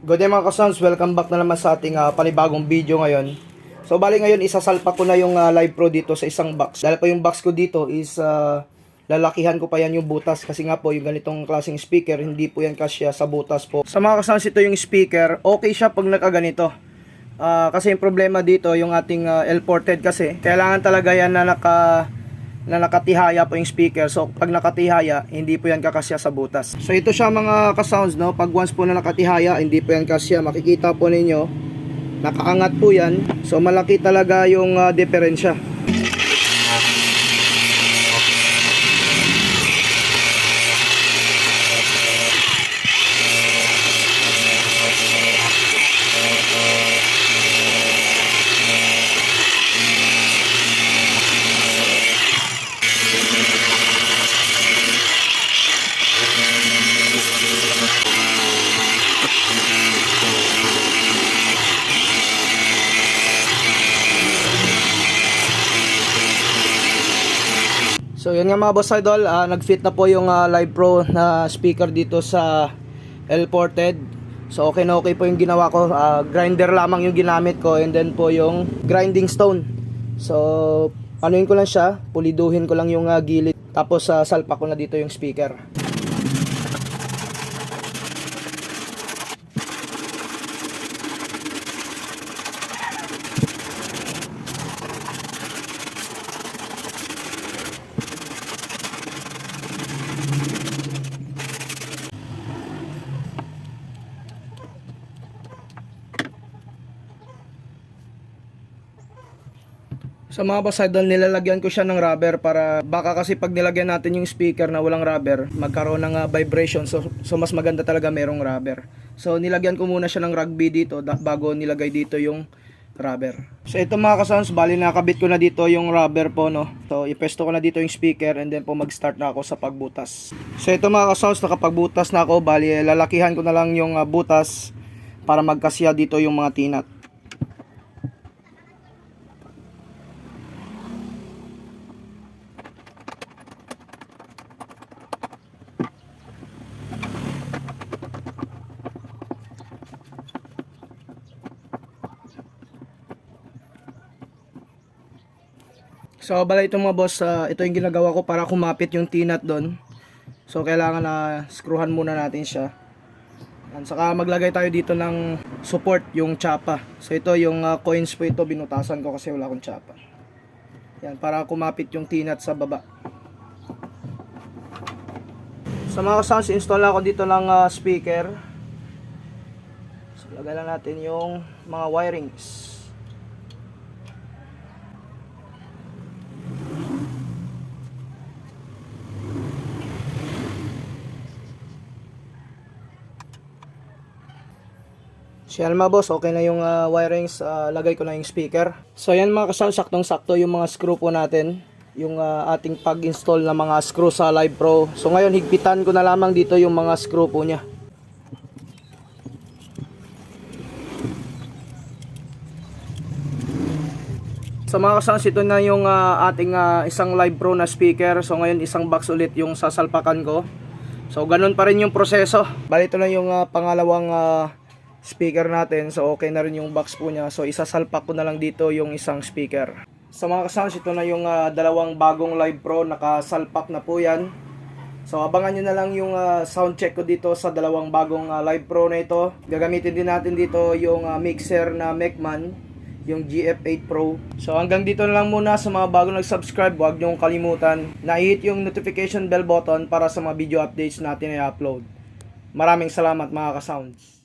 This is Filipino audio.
Good day mga kasons, welcome back na naman sa ating ah, panibagong video ngayon. So bali ngayon isasalpak ko na yung ah, live pro dito sa isang box. Dahil po yung box ko dito is ah, lalakihan ko pa yan yung butas kasi nga po yung ganitong klaseng speaker hindi po yan kasya sa butas po. Sa mga kasons ito yung speaker, okay siya pag nakaganito. Ah, kasi yung problema dito yung ating ah, L-ported kasi kailangan talaga yan na naka na nakatihaya po yung speaker. So, pag nakatihaya, hindi po yan kakasya sa butas. So, ito siya mga ka-sounds, no? Pag once po na nakatihaya, hindi po yan kasya. Makikita po ninyo, nakaangat po yan. So, malaki talaga yung uh, diferensya. So yun nga mga boss idol, ah, nag-fit na po yung ah, Live Pro na speaker dito sa L-ported. So okay na okay po yung ginawa ko. Ah, grinder lamang yung ginamit ko and then po yung grinding stone. So anuin ko lang siya, puliduhin ko lang yung ah, gilid. Tapos sa salpak ko na dito yung speaker. Sa mga boss idol, nilalagyan ko siya ng rubber para baka kasi pag nilagyan natin yung speaker na walang rubber, magkaroon ng ah, vibration. So, so mas maganda talaga merong rubber. So nilagyan ko muna siya ng rugby dito bago nilagay dito yung rubber. So ito mga kasans, bali nakabit ko na dito yung rubber po no. So ipesto ko na dito yung speaker and then po mag-start na ako sa pagbutas. So ito mga kasans, nakapagbutas na ako, bali lalakihan ko na lang yung ah, butas para magkasya dito yung mga tinat. So, bala ito mga boss, ah, ito yung ginagawa ko para kumapit yung tinat doon. So, kailangan na screwhan muna natin siya. At saka maglagay tayo dito ng support, yung chapa. So, ito yung ah, coins po ito, binutasan ko kasi wala akong chapa. Yan, para kumapit yung tinat sa baba. Sa mga sounds, install ako dito ng ah, speaker. So, lagay lang natin yung mga wirings. So yan mga boss, okay na yung ah, wirings, ah, lagay ko na yung speaker. So yan mga kasal, saktong sakto yung mga screw po natin. Yung ah, ating pag-install na mga screw sa Live Pro. So ngayon, higpitan ko na lamang dito yung mga screw po niya. Sa mga kasals, ito na yung ah, ating ah, isang Live Pro na speaker. So ngayon, isang box ulit yung sasalpakan ko. So ganun pa rin yung proseso. Bali ito na yung ah, pangalawang ah, speaker natin. So okay na rin yung box po niya. So isasalpak ko na lang dito yung isang speaker. Sa mga kasals, ito na yung ah, dalawang bagong Live Pro. Nakasalpak na po yan. So abangan nyo na lang yung ah, sound check ko dito sa dalawang bagong ah, Live Pro na ito. Gagamitin din natin dito yung ah, mixer na Mecman yung GF8 Pro. So hanggang dito na lang muna sa mga bagong nag-subscribe, huwag niyong kalimutan na i-hit yung notification bell button para sa mga video updates natin na i-upload. Maraming salamat mga ka-sounds.